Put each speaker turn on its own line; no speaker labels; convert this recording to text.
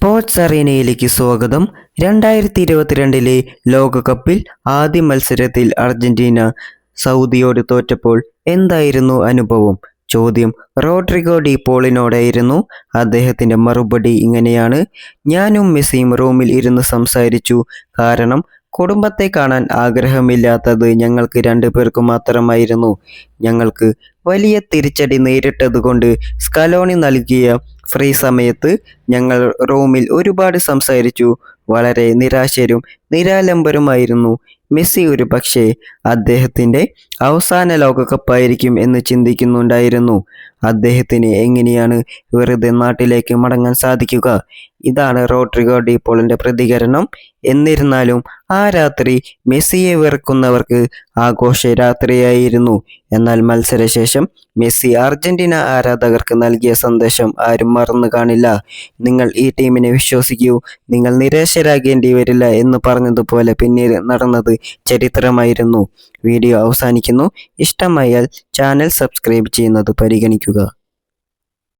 Sports അറീനയിലേക്ക് സ്വാഗതം. രണ്ടായിരത്തി ഇരുപത്തിരണ്ടിലെ ലോകകപ്പിൽ ആദ്യ മത്സരത്തിൽ അർജന്റീന സൗദിയോട് തോറ്റപ്പോൾ എന്തായിരുന്നു അനുഭവം? ചോദ്യം റോഡ്രിഗോ ഡി പോളിനോടായിരുന്നു അദ്ദേഹത്തിന്റെ മറുപടി ഇങ്ങനെയാണ്. ഞാനും മെസ്സിയും റൂമിൽ ഇരുന്ന് സംസാരിച്ചു. കാരണം കുടുംബത്തെ കാണാൻ ആഗ്രഹമില്ലാത്തത് ഞങ്ങൾക്ക് രണ്ടു പേർക്ക് മാത്രമായിരുന്നു. ഞങ്ങൾക്ക് വലിയ തിരിച്ചടി നേരിട്ടതുകൊണ്ട് സ്കലോണി നൽകിയ ഫ്രീ സമയത്ത് ഞങ്ങൾ റൂമിൽ ഒരുപാട് സംസാരിച്ചു. വളരെ നിരാശരും നിരാലംബരുമായിരുന്നു. മെസ്സി ഒരു പക്ഷേ അദ്ദേഹത്തിന്റെ അവസാന ലോകകപ്പായിരിക്കും എന്ന് ചിന്തിക്കുന്നുണ്ടായിരുന്നു. അദ്ദേഹത്തിന് എങ്ങനെയാണ് വെറുതെ നാട്ടിലേക്ക് മടങ്ങാൻ സാധിക്കുക? ഇതാണ് റോഡ്രിഗോ ഡി പോളിന്റെ പ്രതികരണം. എന്നിരുന്നാലും ആ രാത്രി മെസ്സിയെ വെറുക്കുന്നവർക്ക് ആഘോഷ രാത്രിയായിരുന്നു എന്നാൽ മത്സരശേഷം മെസ്സി അർജന്റീന ആരാധകർക്ക് നൽകിയ സന്ദേശം ആരും മറന്നു കാണില്ല. നിങ്ങൾ ഈ ടീമിനെ വിശ്വസിക്കൂ. നിങ്ങൾ നിരാശരാകേണ്ടി വരില്ല എന്ന് പറഞ്ഞതുപോലെ പിന്നീട് നടന്നത് ചരിത്രമായിരുന്നു. വീഡിയോ അവസാനിക്കുന്നു. ഇഷ്ടമായാൽ ചാനൽ സബ്സ്ക്രൈബ് ചെയ്യുന്നത് പരിഗണിക്കുക.